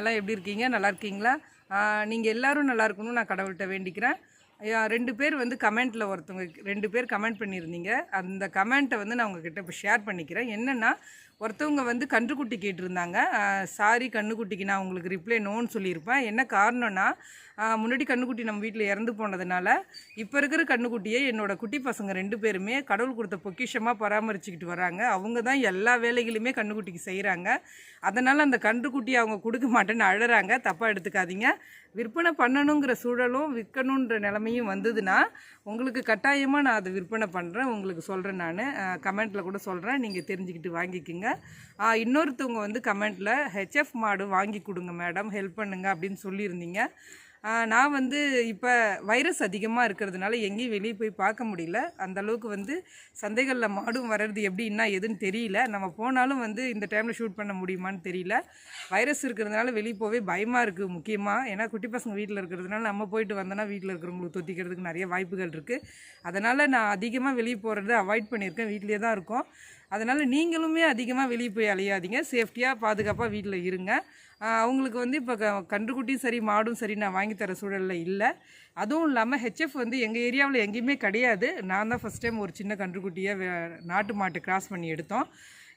எல்லாம் எப்படி இருக்கீங்க? நல்லா இருக்கீங்களா? நீங்கள் எல்லாரும் நல்லா இருக்கணும்னு நான் கடவுள்கிட்ட வேண்டிக்கிறேன். ரெண்டு பேர் வந்து கமெண்ட்டில் ஒருத்தவங்க ரெண்டு பேர் கமெண்ட் பண்ணியிருந்தீங்க. அந்த கமெண்ட்டை வந்து நான் உங்ககிட்ட இப்போ ஷேர் பண்ணிக்கிறேன். என்னென்னா ஒருத்தவங்க வந்து கன்றுக்குட்டி கேட்டிருந்தாங்க. சாரி கண்ணுக்குட்டிக்கு நான் உங்களுக்கு ரிப்ளை நோன்னு சொல்லியிருப்பேன். என்ன காரணம்னா முன்னாடி கண்ணுக்குட்டி நம்ம வீட்டில் இறந்து போனதுனால இப்போ இருக்கிற கண்ணுக்குட்டியை என்னோட குட்டி பசங்க ரெண்டு பேருமே கடவுள் கொடுத்த பொக்கிஷமாக பராமரிச்சுக்கிட்டு வராங்க. அவங்க தான் எல்லா வேலைகளுமே கண்ணுக்குட்டிக்கு செய்கிறாங்க அதனால் அந்த கன்றுக்குட்டியை அவங்க கொடுக்க மாட்டேன்னு அழகிறாங்க தப்பாக எடுத்துக்காதீங்க. விற்பனை பண்ணணுங்கிற சூழலும் விற்கணுன்ற நிலைமையும் வந்ததுன்னா உங்களுக்கு கட்டாயமாக நான் அதை விற்பனை பண்ணுறேன் உங்களுக்கு சொல்கிறேன் நான். கமெண்ட்டில் கூட சொல்கிறேன் நீங்கள் தெரிஞ்சுக்கிட்டு வாங்கிக்கோங்க. இன்னொருத்தவங்க வந்து கமெண்ட்டில் ஹெச்எஃப் மாடு வாங்கி கொடுங்க மேடம். ஹெல்ப் பண்ணுங்க. அப்படின்னு சொல்லியிருந்தீங்க. நான் வந்து இப்போ வைரஸ் அதிகமாக இருக்கிறதுனால எங்கேயும் வெளியே போய் பார்க்க முடியல. அந்தளவுக்கு வந்து சந்தைகளில் மாடும் வர்றது எப்படின்னா எதுன்னு தெரியல. நம்ம போனாலும் வந்து இந்த டைமில் ஷூட் பண்ண முடியுமான்னு தெரியல. வைரஸ் இருக்கிறதுனால வெளியே போவே பயமாக இருக்குது முக்கியமாக ஏன்னா குட்டி பசங்க வீட்டில் இருக்கிறதுனால நம்ம போயிட்டு வந்தோன்னா வீட்டில் இருக்கிறவங்களுக்கு தொத்திக்கிறதுக்கு நிறைய வாய்ப்புகள் இருக்குது அதனால் நான் அதிகமாக வெளியே போகிறத அவாய்ட் பண்ணியிருக்கேன். வீட்டிலே தான் இருக்கோம். அதனால் நீங்களுமே அதிகமாக வெளியே போய் அலையாதீங்க. சேஃப்டியாக பாதுகாப்பாக வீட்டில் இருங்க. அவங்களுக்கு வந்து இப்போ க கன்றுக்குட்டியும் சரி மாடும் சரி நான் வாங்கித்தர தர சூழலில் இல்லை. அதுவும் இல்லாமல் ஹெச்எஃப் வந்து எங்கள் ஏரியாவில் எங்கேயுமே கிடையாது. நான் தான் ஃபஸ்ட் டைம் ஒரு சின்ன கன்றுக்குட்டியை வே- நாட்டு மாட்டு கிராஸ் பண்ணி எடுத்தோம்.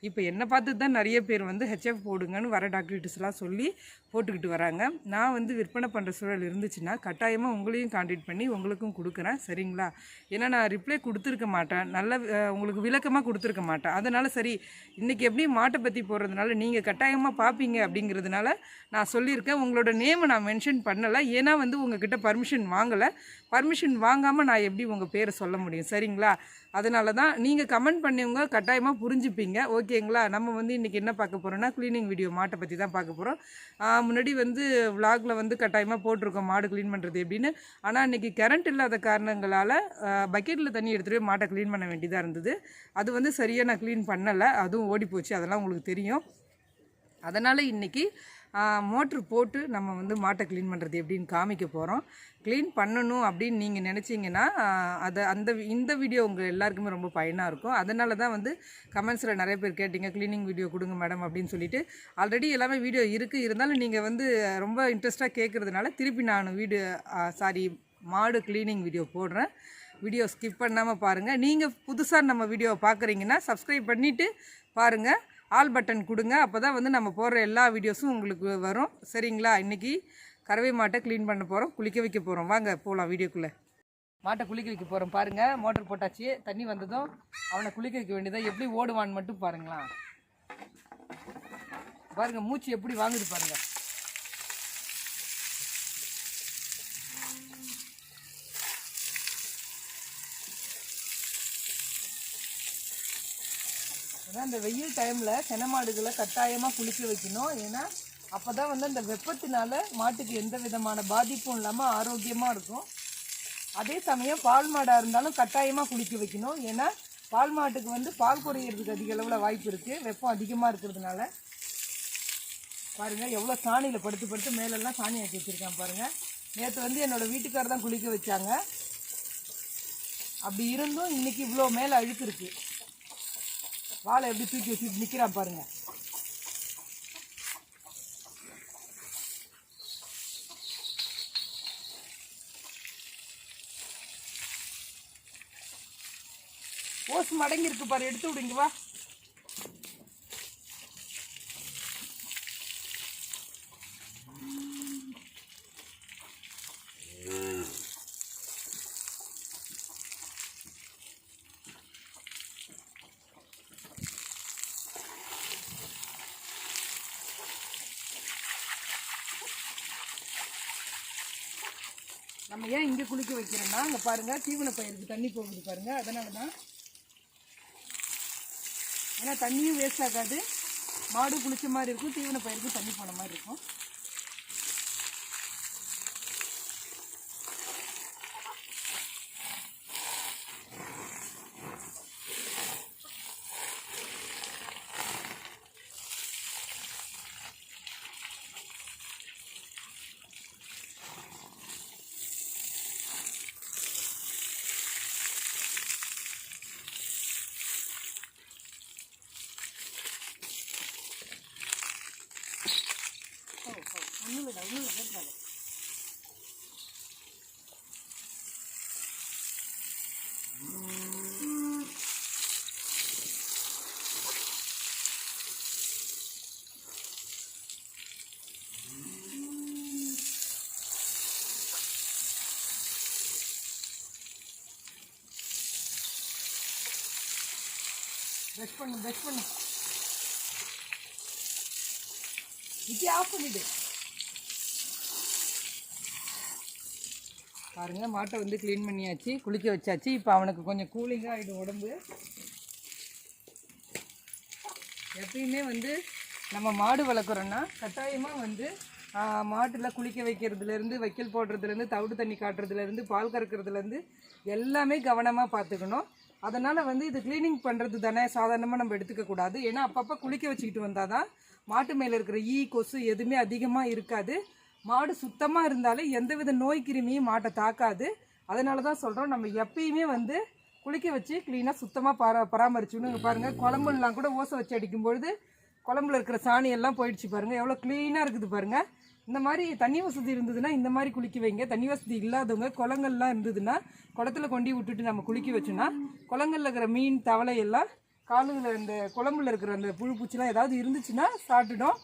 இப்போ என்னை பார்த்து தான் நிறைய பேர் வந்து ஹெச்எஃப் போடுங்கன்னு வர டாக்டர்ஸ்லாம் சொல்லி போட்டுக்கிட்டு வராங்க. நான் வந்து விற்பனை பண்ணுற சூழல் இருந்துச்சுன்னா கட்டாயமாக உங்களையும் காண்டாக்ட் பண்ணி உங்களுக்கும் கொடுக்குறேன். சரிங்களா? ஏன்னா நான் ரிப்ளை கொடுத்துருக்க மாட்டேன். நல்ல உங்களுக்கு விளக்கமாக கொடுத்துருக்க மாட்டேன். அதனால் சரி இன்றைக்கி எப்படி மாட்டை பற்றி போடுறதுனால நீங்கள் கட்டாயமாக பார்ப்பீங்க அப்படிங்கிறதுனால நான் சொல்லியிருக்கேன். உங்களோட நேமை நான் மென்ஷன் பண்ணலை. ஏன்னா வந்து உங்ககிட்ட பர்மிஷன் வாங்கலை. பர்மிஷன் வாங்காமல் நான் எப்படி உங்கள் பேரை சொல்ல முடியும்? சரிங்களா? அதனால தான் நீங்கள் கமெண்ட் பண்ணவங்க கட்டாயமாக புரிஞ்சுப்பீங்க. ஓகேங்களா? நம்ம வந்து இன்றைக்கி என்ன பார்க்க போகிறோம்னா க்ளீனிங் வீடியோ மாட்டை பற்றி தான் பார்க்க போகிறோம் முன்னாடி வந்து விலாகில் வந்து கட்டாயமாக போட்டிருக்கோம் மாடு க்ளீன் பண்ணுறது எப்படின்னு. ஆனால் இன்றைக்கி கரண்ட் இல்லாத காரணங்களால் பக்கெட்டில் தண்ணி எடுத்துகிட்டு போய் மாட்டை க்ளீன் பண்ண வேண்டியதாக இருந்தது. அது வந்து சரியாக நான் க்ளீன் பண்ணலை. அதுவும் ஓடி போச்சு அதெல்லாம் உங்களுக்கு தெரியும். அதனால் இன்றைக்கி மோட்ரு போட்டு நம்ம வந்து மாட்டை க்ளீன் பண்ணுறது எப்படின்னு காமிக்க போகிறோம் க்ளீன் பண்ணணும் அப்படின்னு நீங்கள் நினச்சிங்கன்னா அதை அந்த வி- இந்த வீடியோ உங்கள் எல்லாருக்குமே ரொம்ப பயனாக இருக்கும். அதனால தான் வந்து கமெண்ட்ஸில் நிறைய பேர் கேட்டிங்க க்ளீனிங் வீடியோ கொடுங்க மேடம் அப்படின்னு சொல்லிட்டு. ஆல்ரெடி எல்லாமே வீடியோ இருக்குது இருந்தாலும் நீங்கள் வந்து ரொம்ப இன்ட்ரெஸ்ட்டாக கேட்குறதுனால திருப்பி நான் வீடியோ சாரி மாடு க்ளீனிங் வீடியோ போடுறேன். வீடியோ ஸ்கிப் பண்ணாமல் பாருங்கள் நீங்கள் புதுசாக நம்ம வீடியோவை பார்க்குறீங்கன்னா சப்ஸ்கிரைப் பண்ணிவிட்டு பாருங்கள் ஆல் பட்டன் கொடுங்க. அப்போ தான் வந்து நம்ம போடுற எல்லா வீடியோஸும் உங்களுக்கு வரும். சரிங்களா? இன்றைக்கி கறவை மாட்டை க்ளீன் பண்ண போகிறோம் குளிக்க வைக்க போகிறோம் வாங்க போகலாம் வீடியோக்குள்ளே. மாட்டை குளிக்க வைக்க போகிறோம் பாருங்கள் மோட்டர் போட்டாச்சு. தண்ணி வந்ததும் அவனை குளிக்க வைக்க வேண்டியதாக எப்படி ஓடுவான்னு மட்டும் பாருங்களா பாருங்கள் மூச்சு எப்படி வாங்குது பாருங்கள் ஆனால் இந்த வெயில் டைமில் சென மாடுகளை கட்டாயமாக குளிக்க வைக்கணும். ஏன்னா அப்போ தான் வந்து அந்த வெப்பத்தினால மாட்டுக்கு எந்த விதமான பாதிப்பும் இல்லாமல் ஆரோக்கியமாக இருக்கும். அதே சமயம் பால் மாடாக இருந்தாலும் கட்டாயமாக குளிக்க வைக்கணும். ஏன்னா பால் மாட்டுக்கு வந்து பால் குறையிறதுக்கு அதிக அளவில் வாய்ப்பு இருக்குது வெப்பம் அதிகமாக இருக்கிறதுனால. பாருங்கள் எவ்வளோ சாணியில் படுத்து படுத்து மேலெல்லாம் சாணி ஆக்கி வச்சுருக்கேன் பாருங்கள் நேற்று வந்து என்னோடய வீட்டுக்காரர் தான் குளிக்க வச்சாங்க. அப்படி இருந்தும் இன்னைக்கு இவ்வளோ மேலே அழுக்கு இருக்குது வாழை எப்படி தூக்கி வச்சுட்டு நிற்கிறான் பாருங்க. ஓசு மடங்கி இருக்கு பாரு எடுத்து விடுங்க வா. நம்ம ஏன் இங்கே குளிக்க வைக்கிறோம்னா அங்கே பாருங்கள் தீவன பயிருக்கு தண்ணி போகுது பாருங்கள் அதனால தான் ஏன்னா தண்ணியும் வேஸ்ட் ஆகாது. மாடு குளிச்ச மாதிரி இருக்கும் தீவன பயிருக்கு தண்ணி போன மாதிரி இருக்கும். ஒன்றும் இல்லை ஒன்றும் இல்லை பண்ணு ப்ரஷ் பண்ணு. இது ஆஃப் பண்ணிடு. பாருங்கள் மாட்டை வந்து க்ளீன் பண்ணியாச்சு குளிக்க வச்சாச்சு. இப்போ அவனுக்கு கொஞ்சம் கூலிங்காக ஆகிடும் உடம்பு. எப்பயுமே வந்து நம்ம மாடு வளர்க்குறோன்னா கட்டாயமாக வந்து மாட்டில் குளிக்க வைக்கிறதுலேருந்து வைக்கல் போடுறதுலேருந்து தவிடு தண்ணி காட்டுறதுலேருந்து பால் கறக்கிறதுலேருந்து எல்லாமே கவனமாக பார்த்துக்கணும். அதனால் வந்து இது க்ளீனிங் பண்ணுறது தானே சாதாரணமாக நம்ம எடுத்துக்க கூடாது. ஏன்னா அப்பப்போ குளிக்க வச்சுக்கிட்டு வந்தால் தான் மாட்டு மேலே இருக்கிற ஈ கொசு எதுவுமே அதிகமாக இருக்காது. மாடு சுத்தமாக இருந்தாலே எந்தவித நோய் கிருமியும் மாட்டை தாக்காது. அதனால தான் சொல்கிறோம் நம்ம எப்பயுமே வந்து குளிக்க வச்சு க்ளீனாக சுத்தமாக பரா பராமரிச்சுன்னு பாருங்கள் குழம்புலாம் கூட ஓசை வச்சு அடிக்கும்பொழுது குழம்புல இருக்கிற சாணி எல்லாம் போயிடுச்சு பாருங்கள் எவ்வளோ க்ளீனாக இருக்குது பாருங்கள் இந்த மாதிரி தண்ணி வசதி இருந்ததுன்னா இந்த மாதிரி குளிக்க வைங்க. தண்ணி வசதி இல்லாதவங்க குளங்கள்லாம் இருந்ததுன்னா குளத்துல கொண்டி விட்டுட்டு நம்ம குளிக்க வச்சோன்னா குளங்கள்ல இருக்கிற மீன் தவளை எல்லாம் காலுல இந்த குழம்புல இருக்கிற அந்த புழு பூச்சிலாம் ஏதாவது இருந்துச்சுன்னா சாப்பிட்டுடும்.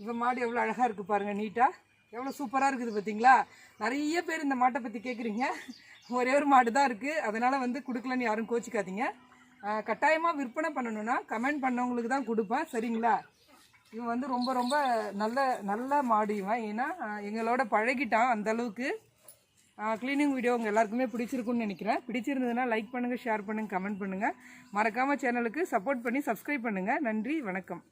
இப்போ மாடு எவ்வளோ அழகாக இருக்குது பாருங்கள் நீட்டாக எவ்வளோ சூப்பராக இருக்குது பார்த்தீங்களா நிறைய பேர் இந்த மாட்டை பற்றி கேட்குறீங்க ஒரே ஒரு மாடு தான் இருக்குது அதனால் வந்து கொடுக்கலன்னு யாரும் கோச்சிக்காதீங்க. கட்டாயமாக விற்பனை பண்ணணும்னா கமெண்ட் பண்ணவங்களுக்கு தான் கொடுப்பேன். சரிங்களா? இவன் வந்து ரொம்ப ரொம்ப நல்ல நல்ல மாடு இவன். ஏன்னா எங்களோட பழகிட்டான் அந்தளவுக்கு க்ளீனிங் வீடியோ உங்கள் எல்லாருக்குமே பிடிச்சிருக்குன்னு நினைக்கிறேன். பிடிச்சிருந்ததுன்னா லைக் பண்ணுங்கள் ஷேர் பண்ணுங்கள் கமெண்ட் பண்ணுங்கள் மறக்காமல் சேனலுக்கு சப்போர்ட் பண்ணி சப்ஸ்கிரைப் பண்ணுங்கள் நன்றி வணக்கம்.